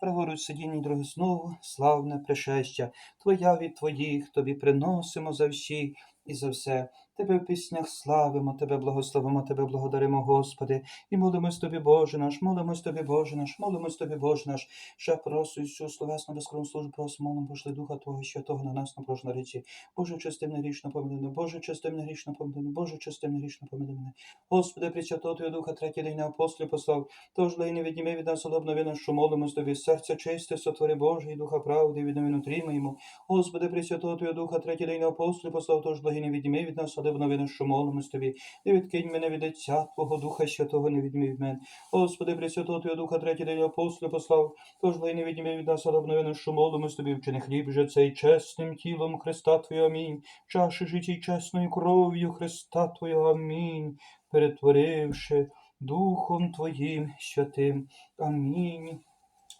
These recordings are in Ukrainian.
Праворуч сидіння, друге знову, славне пришестя, Твоя від Твоїх, Тобі приносимо за всі і за все. Тебе в піснях славимо, Тебе благословимо, Тебе благодаримо, Господи, і молимось Тобі, Боже наш, молимось Тобі, Боже наш, молимось Тобі, Боже наш, ще просу всю словесну безкровну службу просимо, молимо, пошли Духа Твого Святого на нас на прожна речі. Боже, чистим грішно помили мене, Боже, чистим грішно помили мене, Боже, чистим грішно помили мене. Господи, причато Твого Духа, третій день на апостолі послав, Тож лей не відніми від нас одобновина, що молимось тобі, серця чисте, сотвори Боже, і духа правди, від новин утримаємо. Господи, Пресвятого Твого Духа, третій день на апостолі послав, тож благи не відніми від нас одобновина, що молимось тобі. Не відкинь мене від Отця Твого Духа Святого, не відніми мене. Господи, Пресвятого Твого Духа, третій день на апостолі послав, тож благи не відніми від нас одобновина, що молимось тобі, вчини хліб же цей чесним тілом Христа Твого, амінь. Чаші житті чесною кров'ю Христа Твого, амінь. Перетворивши Духом Твоїм святим. Амінь.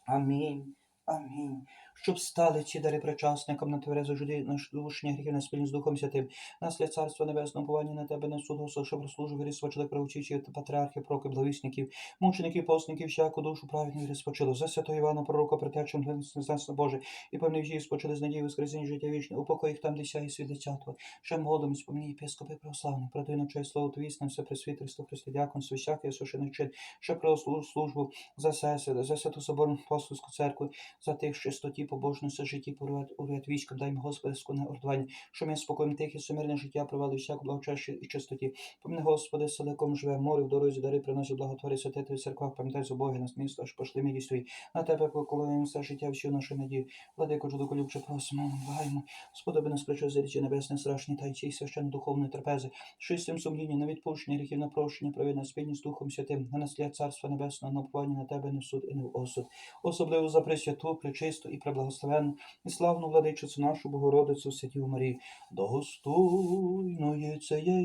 Амінь. Амінь. Щоб стали ці дари причасникам на тверезу жиди наш душні гріхи на спільні з Духом Святим, нас для Царства Небесного повання на тебе на суд Господь, щоб розслужив вірі свочили правочичі патріархи, проки, благовісників, мучеників, постників, всяку душу праведні вірі спочило. За святого Івана Пророка, притечем Царства Боже, і певний вжі спочили з надії воскресіння життя вічне, упокой їх там, де сяє світ лиця Твого. Ще молимось, помні єпископи православні, проти честь слово Твісне, все пресвітерство, Христи, дякон, всякий сушений чин, ще про службу, за сесію, за святу соборну апостольську церкву, за тих чистоті, побожності, житті, порвать, уряд військом, дай Господи, сконе ордування, що ми спокоєм тихе, сумирне життя провели всяку благочащу і чистоті. Помни, Господи, селеком живе, море в дорозі, дари приносить благотворі, святи в церквах, пам'ятай за Боги нас місто, аж пошли мій свої. На тебе поколуємо все життя, всю нашу надію. Владико, жуду, колюбче, просимо, благаємо. Сподоби нас плечо зрічі небесне, страшні, та й цій священно духовної трапези, шистим сумління, на відпущення гріхів, на прощення, провідна спільні з Духом Святим, на наслід Царства Небесного, на на тебе не в суд і не в осуд. Особливо за пресвяту, пречисту і преблагословенну, і славну владичицю нашу Богородицю Святів Марію. Достойною це є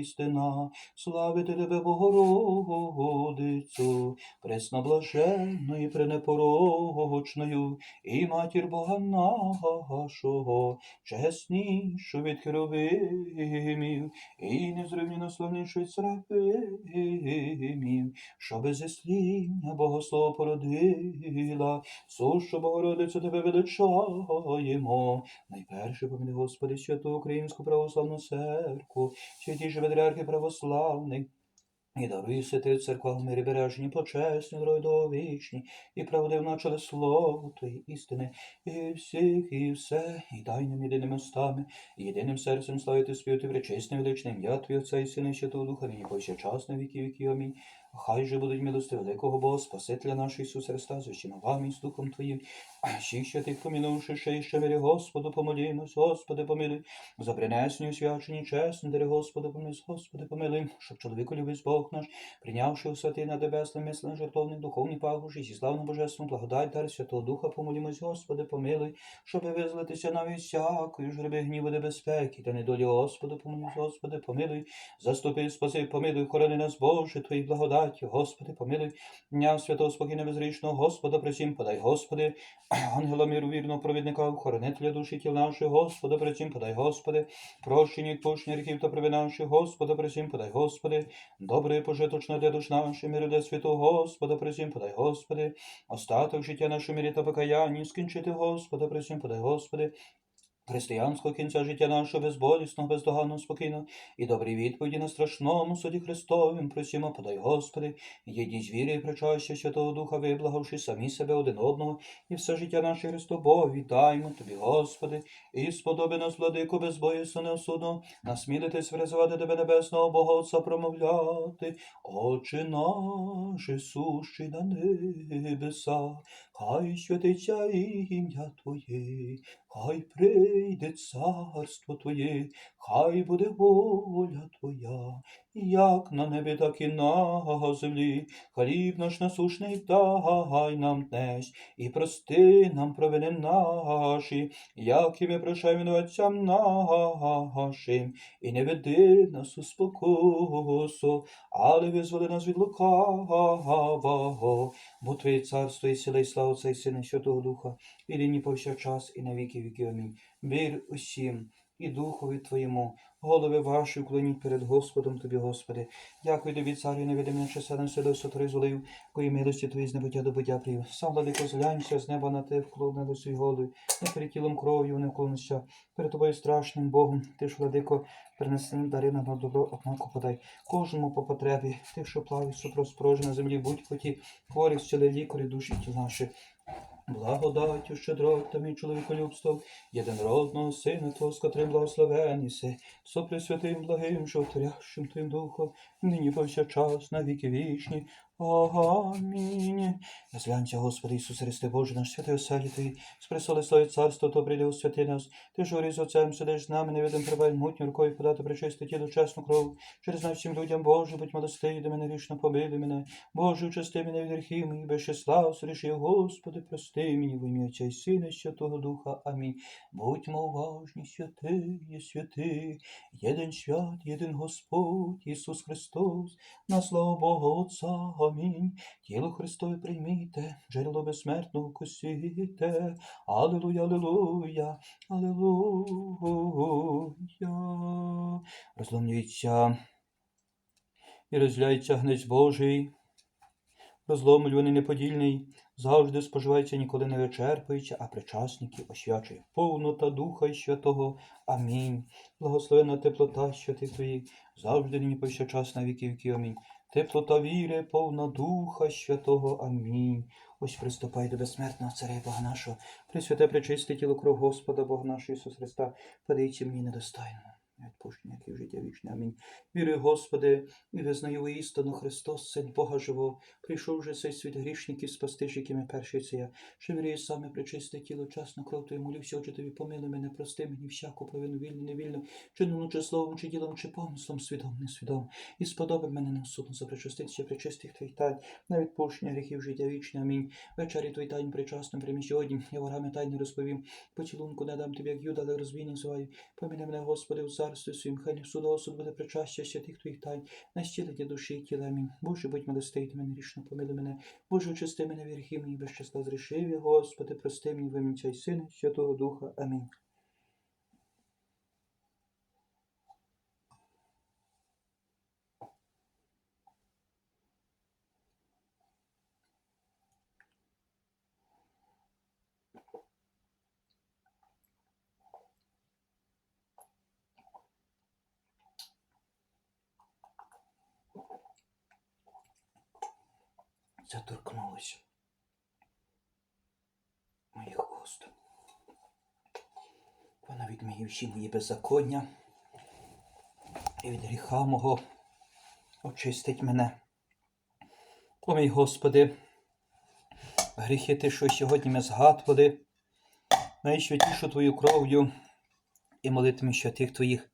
істина, славити тебе, Богородицю, пресноблаженною, пренепорочною, і матір Бога нашого, чеснішу від херовимів, і незрівняно славнішої серафимів, що без сління Богослова породила, сушу Богородицю тебе величаємо. Найперше поміни Господи святу Українську православну церкву, святіші патріархи православний, і даруй святи церква в мирі бережні, почесні, довічні, і правдив начали слово Твої істини, і всіх, і все, і дай нам єдиними устами, і єдиним серцем славити співти причесним величним ім'я Твій Отця і Сина Святого Духа, нині повсякчас на віки віки. Амінь. Хай же будуть милости великого Бога, Спасителя нашого Ісуса Христа, з усіма вами і з Духом Твоїм, всіх святих помінувши ще і ще мирі Господу, помолімось, Господи, помилуй, за принесені освячені чесні, дари Господу, помилуй, Господи, помилуй, щоб чоловіку любив Бог наш, прийнявши у святий на небесне мислення жертовних духовні пагуші, зі славним божественним благодать дар Святого Духа, помолімось, Господи, помилуй, щоб визволитися навіть всякої журби гніву небезпеки, та недолі. Господу, помилуй, Господи, помилуй, заступи, спаси, помилуй, хорони нас, Боже, Твої благодаті, Господи, помилуй, дня святого спокійно безрічного, Господа, присім, подай, Господи, ангела миру вірного провідника, охоронителя душі тіл наших, Господа, присім, подай, Господи, прощення, відпущення гріхів та привини наших, Господа, присім, подай, Господи, добре і пожиточне для душ наших, миру для святого, Господа, причим подай, Господи, остаток життя нашої мірі та покаяння, скінчити, Господа, причим подай, Господи, Християнського кінця життя нашого безболісного, бездоганного, спокійного і добрі відповіді на страшному суді Христовим, просімо, подай, Господи, єдні з віри і причастя Святого Духа, виблагавши самі себе один одного, і все життя наше Христобо, вітаємо Тобі, Господи, і сподоби нас, владику, безбоїсно неосудно, насмілитись вризувати Тебе Небесного Бога Отця промовляти, Отче наше сущий на небесах, хай святиться ім'я Твоє, хай прийде царство Твоє, хай буде воля Твоя, як на небі, так і на землі. Хліб наш насушний дай нам днес, і прости нам провини наші, як і ми прощаємо винуватцям нашим, і не веди нас у спокусу, але визволи нас від лукавого, бо Твоє царство і сила, і слава і Сина, Святого Духа, і нині повсякчас, і на віки віки. Амінь. Мир усім, і Духові Твоєму, голови ваші уклоніть перед Господом тобі, Господи. Дякую тобі, царю невидимим, селен село сотри золив, кої милості твої з небуття до буття прив. Сам владико зглянься з неба на те, вклонили свій голови, не перед тілом кров'ю не вклонишся, перед тобою страшним Богом, ти ж, владико, принеси дари на добро, однако подай кожному по потребі, тих, що плавають сутро спорожі на землі, будь поті, хворих зціли лікарі душі тіл наші. Благодаттю, щедротами, чоловіколюбством, єдинородного Сина Твого, з котрим благословеніси, со пресвятим благим, жовторящим Твоїм Духом, нині повсякчас, на віки вічні. Амінь. Зглянься, Господи Ісусе Христе Боже, наш святий оселі Твій, з славі царство, то прийде у святи нас. Ти ж з отцем сидиш з нами, невидим прибай мутню рукою подати причисти тіло чесну кров. Через нас всім людям, Боже, будь милостивий до мене грішно побили мене. Боже, очисти мене від гріхів моїх, без числа, соріши, Господи, прости мені в ім'я Отця Сина, Святого Духа. Амінь. Будьмо уважні, святий, є святий, єдин свят, єдин Господь, Ісус Христос, на славу Бога Отця, амінь. Тіло Христове прийміте, джерело безсмертного косіте. Аллилуйя, аллилуйя, аллилуйя. Розломлюється і розляється гнець Божий, розломлюваний неподільний, завжди споживається, ніколи не вичерпуючи, а причасники освячує повнота Духа і Святого. Амінь. Благословена теплота святих Твоїх, завжди нині повсякчас на віки віки. Амінь. Теплота віри, повна Духа Святого. Амінь. Ось приступай до безсмертного царя Бога нашого, присвяте причисте тіло кров Господа Бога нашого Ісуса Христа, подайте мені недостойному. Відпущення, в життя вічне. Амінь. Вірую, Господи, і визнаю істину Христос, Син Бога живого, прийшов вже цей світ грішників спасти, ж, якими перший це я. Що вірюю саме причисте тіло, часну кров Твою, молюся, Отче Тобі, помилуй мене, прости мені всяку провину, вільну, невільну, чинну, чи словом, чи ділом, чи помислом, свідом, несвідом. І сподоби мене неосудно запричаститися причистих Твоїх тайн, на відпущення гріхів життя вічне. Амінь. Вечері Твої тайн причасним примі сьогодні, я ворами тайни розповім. Поцілунку не дам тобі, як юда, але розвій називаю. Поміни мене, Господи, у царстві своїм, хай не судосу буде причастя святих Твоїх тайн, на щілення душі і тіла. мій. Боже, будь милостивий мене рішно, помилуй мене. Боже, очисти мене гріхів мені без числа зрішив, Господи, прости мені в ім'я й Сина, Святого Духа. Амінь. Заторкнулося моїх уст. Вона відміє всі мої беззаконня і від гріха мого очистить мене. О мій Господи, гріхи ти, що сьогодні ми згадували, найсвятішу Твою кров'ю і молитимі святих Твоїх.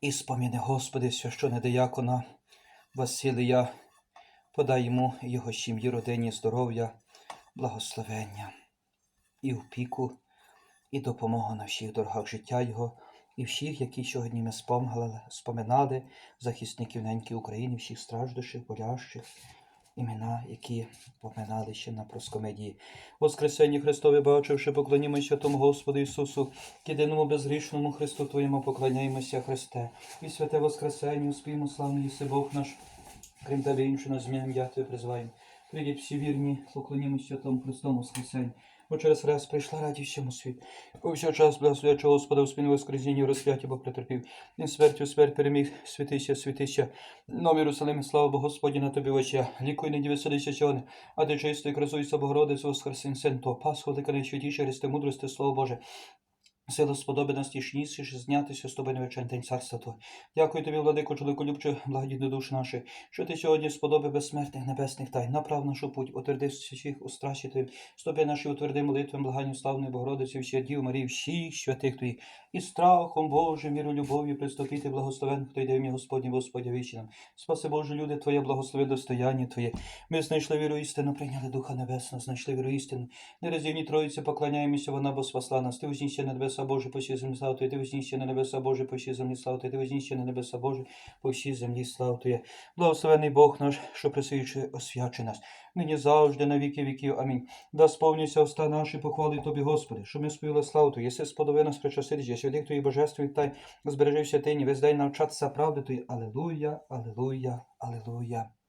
І споміни, Господи, священе диякона Василія, подай йому його сім'ї, родині, здоров'я, благословення і опіку, і допомогу на всіх дорогах життя Його, і всіх, які сьогодні ми спомгали, споминали, захисників неньки України, всіх страждущих, болящих, імена, які поминали ще на проскомедії. Воскресення Христове, бачивши, поклонімося тому Господу Ісусу, єдиному безгрішному Христу Твоєму поклоняємося, Христе, і святе Воскресення, успіємо, славний єси Бог наш, крім Тебе іншого зміям я Тебе призиваю. Прийдіть всі вірні, поклонімося тому Христому Воскресенню. Бо через раз прийшла радість всьому світу. Повсякчас благословлячи Господа у спину воскресіння, розп'яті Бог претерпів. Він смертю смерть переміг, святися, святися. Нові Єрусалим, слава Богу, Господі на тобі очі. Лікуй, не веселися сьогодні, а ти чисто і красуйся, Богородиць, воскресен син, то Пасху, ти найсвятіше, Христе, мудрости, Слово Боже. Сила сподоби нас тішніше, знятися з тобою невечен день царства Твого. Дякую тобі, владико, чоловіколюбче, благодійний душ наші, що ти сьогодні сподоби безсмертних небесних тай, направ нашу путь, утверди всіх у страші Твоїм, стопи наші утверди молитвам, благанню славної Богородиці, всіх дів Марії, всіх святих Твоїх, і страхом Божим, віру, любов'ю приступити, благословен, хто йде в ім'я Господні, Господі вічним. Спаси Боже, люди Твоє, благослови достояння Твоє. Ми знайшли віру істину, прийняли Духа Небесного, знайшли віру істину. Нероздільні Троїці поклоняємося, вона бо спасла нас. Ти узнісся на небеса, небеса Боже, пощі землі слава Твоє, ти вознісся небеса Боже, пощі землі слава Твоє, ти вознісся небеса Боже, пощі землі слава Твоє. Благословений Бог наш, що присвячує освячує нас, нині завжди, на віки віків. Амінь. Да сповнюся уста наші похвали Тобі, Господи, що ми співали славу Твою, єси сподоби нас причасити, святих Твої божественних тай, збережи в святині, весь день навчатися правди Твої. Алелуя, алелуя, алелуя.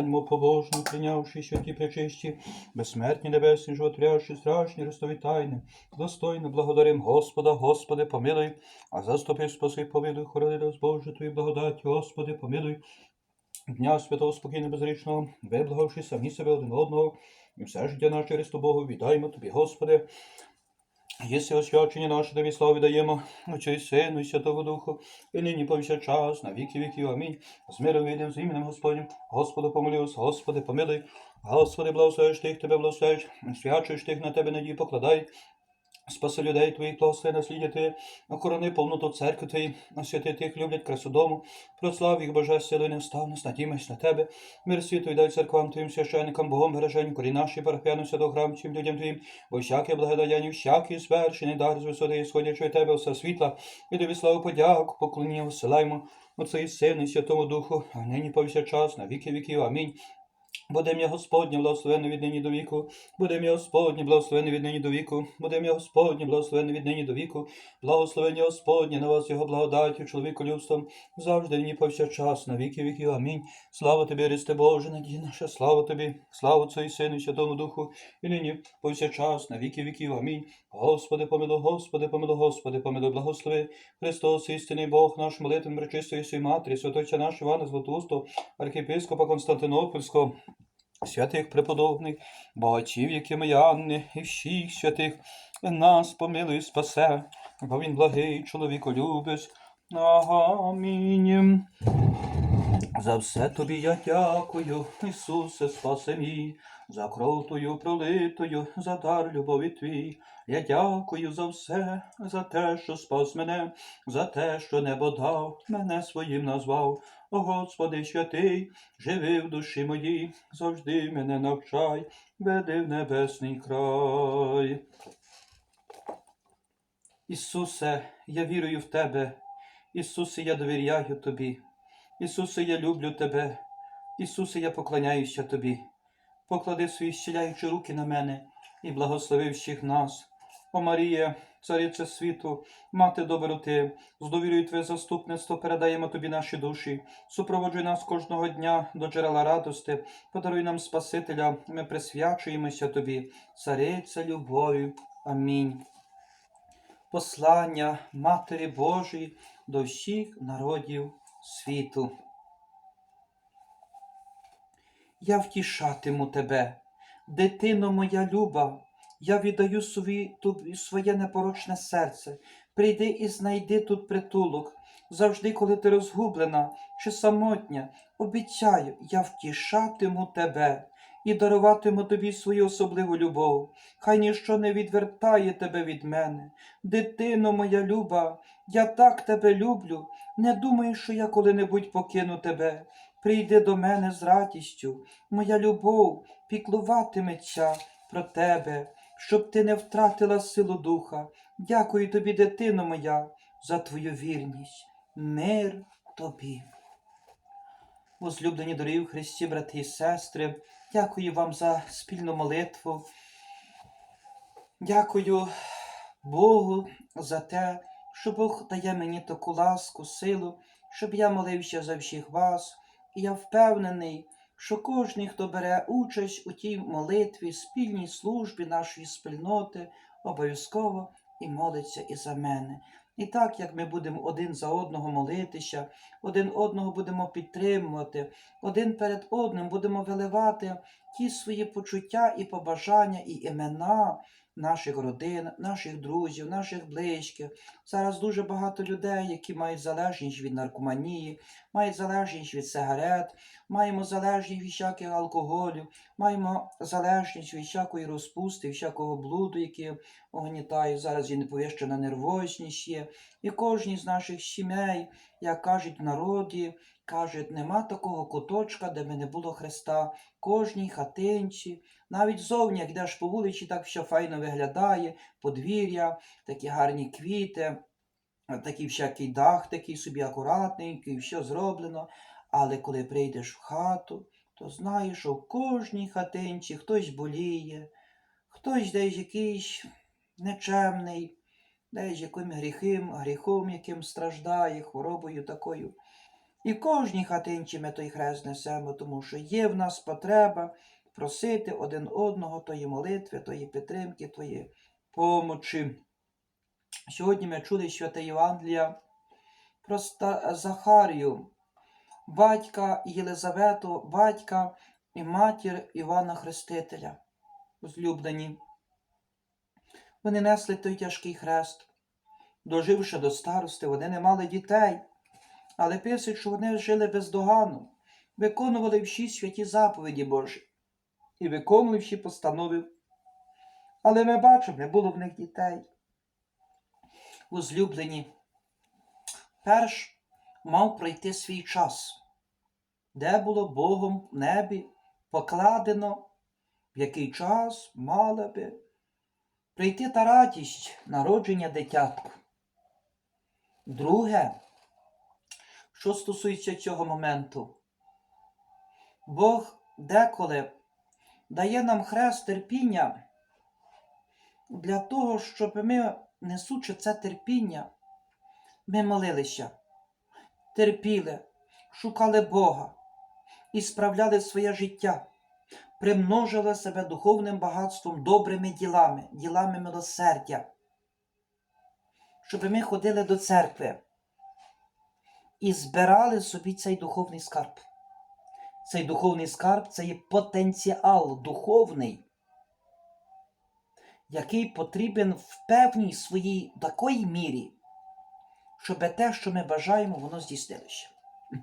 Станьмо побожно, прийнявши святі пречисті, безсмертні небесні, животворящі, страшні, ростові тайни, достойно благодарим Господа, Господи, помилуй, а заступи, спаси, помилуй, хорони нас, Боже, Твої благодаті, Господи, помилуй. Дня святого спокійно безрічного, виблагавши самі себе один одного, і все життя наше Христу Богу, віддаємо Тобі, Господи. Єси освячення наше Тобі славу даємо, і Сину і Святого Духу, і нині повсякчас, на віки віків. Амінь. З миром вийдемо з іменем Господнім. Господи, помолюсь, Господи, помилуй. Господи, благословиш тих, Тебе благословиш, свячуєш тих, на Тебе надії покладай. Спаси людей Твоїх, благослови наслідя Ти, охорони повноту церкви Твої, освяти тих, люблять красу дому, прослав їх Боже, силою невставність, надіймось на Тебе, мир світу дай церквам Твоїм священникам, Богом бережень, корі наші парафіяни святого храму, всім людям Твоїм, бо всяке благодаяння, всякий звершений дар з висоти, сходячи Тебе, все світла, і тобі славу подяку, поклоніння висилаємо, Отцю і Сину, і Святому Духу, а нині повсякчас, на віки віків. Амінь. Буде м'я Господнє благословенне від нині до віку, буде м'я Господнє благословенне від нині до віку, буде м'я Господнє благословенне від нині до віку, благословення Господнє на вас його благодаттю, чоловіку людством, завжди нині повсякчас, на віки віків. Амінь. Слава тобі, Христе Боже, надія наша, слава тобі, слава і Сину, Святому Духу, і нині повсякчас, на віки віків. Амінь. Господи, помилуй, Господи, помилуй, Господи, помилуй, благослови. Христос, істинний Бог наш, молитвим пречистої Свої Матері, святойця наш Івана Златоустого, архієпископа Константинопольського, святих преподобних, багачів, якими Янни, і всіх святих, нас помилуй, спасе, бо він благий, чоловіко любить. Амінь. За все тобі я дякую, Ісусе, спаси мій, за кров Твою пролитою, за дар любові Твій. Я дякую за все, за те, що спас мене, за те, що небо дав, мене своїм назвав. О Господи святий, живи в душі моїй, завжди мене навчай, веди в небесний край. Ісусе, я вірую в Тебе. Ісусе, я довіряю Тобі. Ісусе, я люблю Тебе. Ісусе, я поклоняюся Тобі. Поклади свої щеляючі руки на мене і благослови всіх нас. О Марія, цариця світу, мати доброти, з довірою Твоє заступництво передаємо Тобі наші душі. Супроводжуй нас кожного дня до джерела радости, подаруй нам Спасителя, ми присвячуємося Тобі, цариця любові. Амінь. Послання Матері Божої до всіх народів світу. Я втішатиму тебе, дитино моя люба, я віддаю собі тобі своє непорочне серце. Прийди і знайди тут притулок. Завжди, коли ти розгублена чи самотня, обіцяю, я втішатиму тебе і даруватиму тобі свою особливу любов. Хай ніщо не відвертає тебе від мене. Дитино моя люба, я так тебе люблю. Не думай, що я коли-небудь покину тебе. Прийди до мене з радістю, моя любов піклуватиметься про тебе, щоб ти не втратила силу духа. Дякую тобі, дитино моя, за твою вірність. Мир тобі. Возлюблені дорогі в Христі, брати і сестри, дякую вам за спільну молитву. Дякую Богу за те, що Бог дає мені таку ласку, силу, щоб я молився за всіх вас. І я впевнений, що кожен, хто бере участь у тій молитві, спільній службі нашої спільноти, обов'язково і молиться і за мене. І так як ми будемо один за одного молитися, один одного будемо підтримувати, один перед одним будемо виливати ті свої почуття і побажання, і імена наших родин, наших друзів, наших близьких. Зараз дуже багато людей, які мають залежність від наркоманії, мають залежність від сигарет, маємо залежність від всяких алкоголів, маємо залежність від всякої розпусти, всякого блуду, який огнітає. Зараз є неповіщена нервозність є. І кожній з наших сімей, як кажуть в народі, кажуть, нема такого куточка, де би не було Христа. Кожній хатинці, навіть зовні, як йдеш по вулиці, так все файно виглядає, подвір'я, такі гарні квіти, такий всякий дах, такий собі акуратненький, все зроблено. Але коли прийдеш в хату, то знаєш, що в кожній хатинці хтось боліє, хтось десь якийсь нечемний, десь яким гріхом, гріхом яким страждає, хворобою такою. І в кожній хатинці ми той хрест несемо, тому що є в нас потреба просити один одного тої молитви, тої підтримки, тої помочі. Сьогодні ми чули святе Євангелія про Захарію, батька Єлизавету, батька і матір Івана Хрестителя, злюблені. Вони несли той тяжкий хрест. Доживши до старости, вони не мали дітей, але пишуть, що вони жили бездоганно, виконували всі святі заповіді Божі і виконували всі постанови. Але ми бачимо, не було в них дітей. Возлюблені, перш мав пройти свій час, де було Богом в небі покладено, в який час мала би прийти та радість народження дитятку. Друге, що стосується цього моменту, Бог деколи дає нам хрест терпіння для того, щоб ми, несучи це терпіння, ми молилися, терпіли, шукали Бога і справляли своє життя, примножили себе духовним багатством, добрими ділами, ділами милосердя, щоб ми ходили до церкви і збирали собі цей духовний скарб. Цей духовний скарб це є потенціал духовний, який потрібен в певній своїй такій мірі, щоб те, що ми бажаємо, воно здійснилося.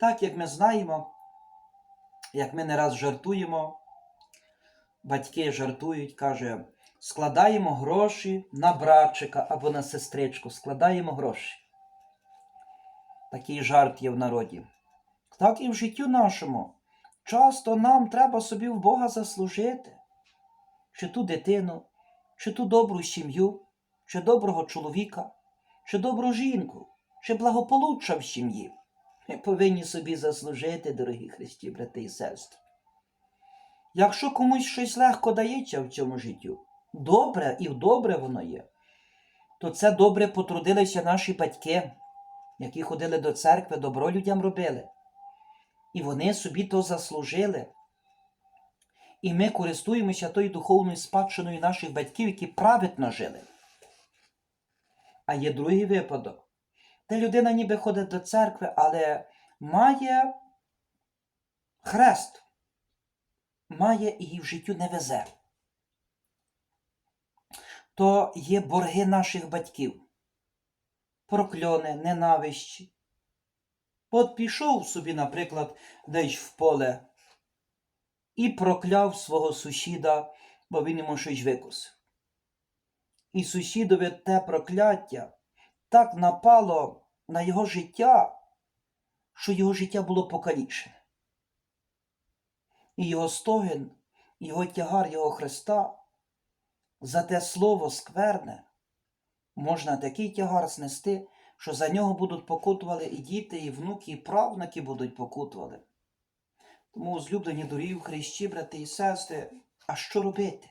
Так як ми знаємо, як ми не раз жартуємо, батьки жартують, каже, складаємо гроші на братчика або на сестричку, складаємо гроші. Такий жарт є в народі. Так і в життю нашому. Часто нам треба собі в Бога заслужити, чи ту дитину, чи ту добру сім'ю, чи доброго чоловіка, чи добру жінку, чи благополуччя в сім'ї. Повинні собі заслужити, дорогі Христі, брати і сестри. Якщо комусь щось легко дається в цьому життю, добре і добре воно є, то це добре потрудилися наші батьки, які ходили до церкви, добро людям робили. І вони собі то заслужили. І ми користуємося тою духовною спадщиною наших батьків, які праведно жили. А є другий випадок, де людина ніби ходить до церкви, але має хрест, має і в життю не везе. То є борги наших батьків, прокльони, ненавищі. От пішов собі, наприклад, десь в поле і прокляв свого сусіда, бо він йому щось викусив. І сусідові те прокляття так напало на його життя, що його життя було покалічене. І його стогін, його тягар, його Христа за те слово скверне можна такий тягар знести, що за нього будуть покутували і діти, і внуки, і правнуки будуть покутували. Тому, злюблені дорогі в Христі, брати і сестри, а що робити?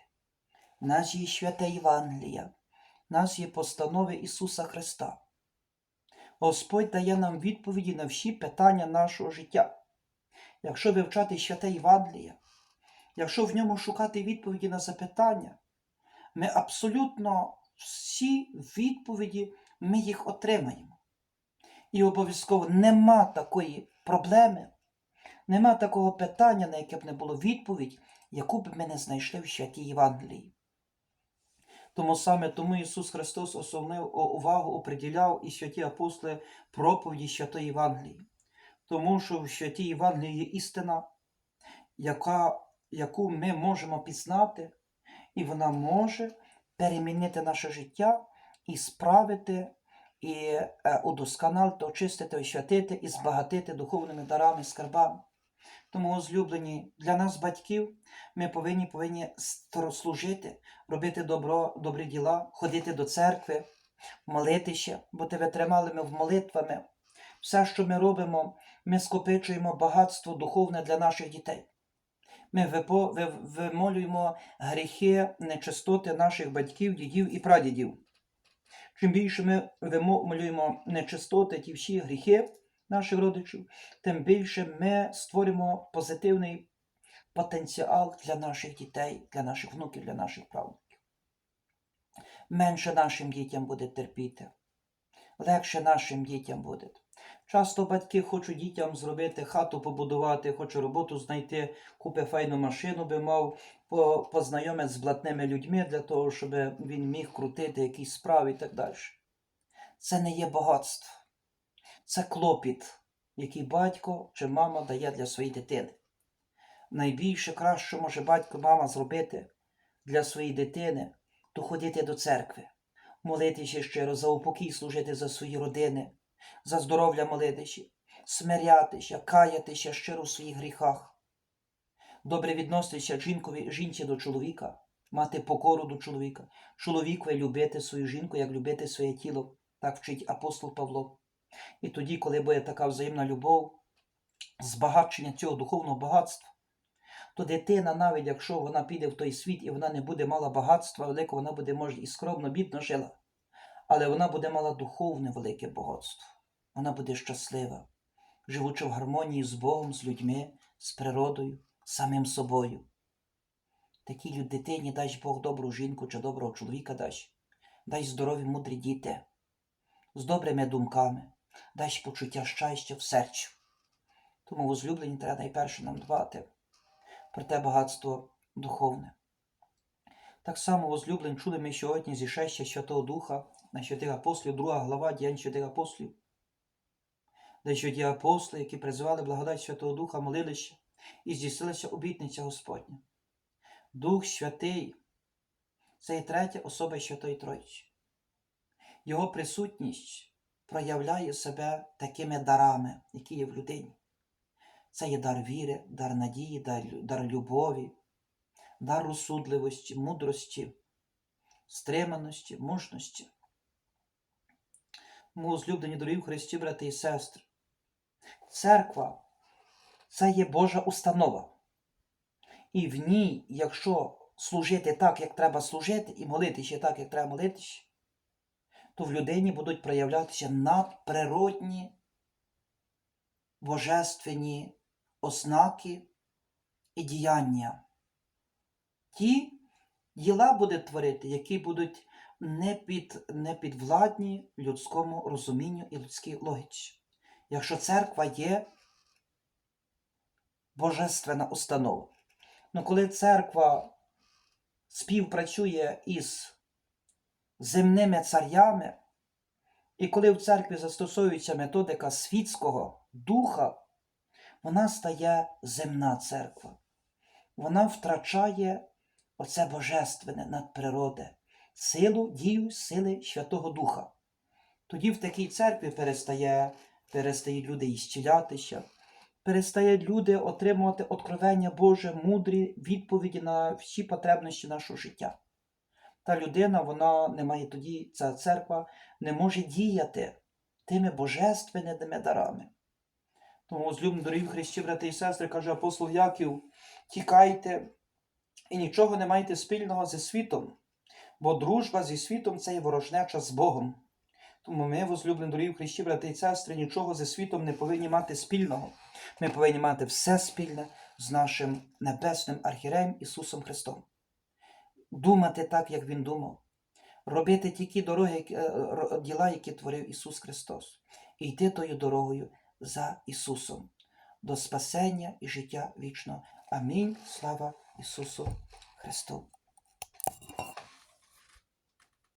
Нас є святе Євангелія, нас є постанови Ісуса Христа. Господь дає нам відповіді на всі питання нашого життя. Якщо вивчати святе Євангелія, якщо в ньому шукати відповіді на запитання, ми абсолютно всі відповіді ми їх отримаємо. І обов'язково нема такої проблеми, Нема такого питання, на яке б не було відповідь, яку б ми не знайшли в святій Євангелії. Тому саме тому Ісус Христос основну увагу оприділяв і святі апостоли проповіді Святої Євангелії. Тому що в святій Євангелії є істина, яка, яку ми можемо пізнати, і вона може перемінити наше життя і справити, і е, удосконалити, очистити, освятити і збагатити духовними дарами, скарбами. Тому, возлюблені, для нас, батьків, ми повинні повинні служити, робити добро, добрі діла, ходити до церкви, молитися, бути витрималими в молитвами. Все, що ми робимо, ми скопичуємо багатство духовне для наших дітей. Ми вимолюємо гріхи, нечистоти наших батьків, дідів і прадідів. Чим більше ми вимолюємо нечистоти, ті всі гріхи наших родичів, тим більше ми створимо позитивний потенціал для наших дітей, для наших внуків, для наших правнуків. Менше нашим дітям буде терпіти, легше нашим дітям буде. Часто батьки хочуть дітям зробити хату побудувати, хочуть роботу знайти, купи файну машину би мав, по- познайомить з блатними людьми для того, щоб він міг крутити якісь справи і так далі. Це не є багатство, це клопіт, який батько чи мама дає для своєї дитини. Найбільше краще може батько, мама зробити для своєї дитини, то ходити до церкви, молитися щиро за упокій служити за свої родини, за здоров'я молитися, смирятися, каятися щиро в своїх гріхах, добре відноситися жінкові, жінці до чоловіка, мати покору до чоловіка, чоловікові любити свою жінку, як любити своє тіло, так вчить апостол Павло. І тоді, коли буде така взаємна любов, збагачення цього духовного багатства, то дитина, навіть якщо вона піде в той світ і вона не буде мала багатства великого, вона буде, може, і скромно, бідно жила, але вона буде мала духовне велике багатство. Вона буде щаслива, живучи в гармонії з Богом, з людьми, з природою, самим собою. Такій дитині дасть Бог добру жінку чи доброго чоловіка дасть, дасть здорові мудрі діти, з добрими думками, дасть почуття щастя в серцю. Тому возлюблені треба найперше нам дбати про те багатство духовне. Так само возлюблені чули ми сьогодні зі шестя Святого Духа на святих апостолів, друга глава діянь святих апостолів, де святі апостоли, які призвали благодать Святого Духа, молилися і здійснилася обітниця Господня. Дух Святий це є третя особа Святої Тройці. Його присутність проявляє себе такими дарами, які є в людині. Це є дар віри, дар надії, дар, дар любові, дар розсудливості, мудрості, стриманості, мужності. Тому, злюблені дорогі Христі, брати і сестри, церква це є Божа установа. І в ній, якщо служити так, як треба служити, і молитися так, як треба молитися, то в людині будуть проявлятися надприродні божественні ознаки і діяння. Ті діла буде творити, які будуть не, під, не підвладні людському розумінню і людській логіці. Якщо церква є божественна установа. Ну коли церква співпрацює із земними царями, і коли в церкві застосовується методика світського духа, вона стає земна церква. Вона втрачає оце божественне надприроде, силу, дію, сили Святого Духа. Тоді в такій церкві перестає, перестають люди ісцілятися, перестають люди отримувати откровення Боже, мудрі відповіді на всі потребності нашого життя. Та людина, вона не має тоді, ця церква не може діяти тими божественними дарами. Тому, злюбні дорогі в Христі, брати і сестри, каже апостол Яків, тікайте і нічого не майте спільного зі світом, бо дружба зі світом це є ворожнеча з Богом. Тому ми, возлюблені дорогі в Христі, брати і сестри, нічого зі світом не повинні мати спільного. Ми повинні мати все спільне з нашим небесним архіреєм Ісусом Христом. Думати так, як Він думав, робити тільки дороги, е, діла, які творив Ісус Христос, і йти тою дорогою за Ісусом. до спасення і життя вічного. Амінь. Слава Ісусу Христу.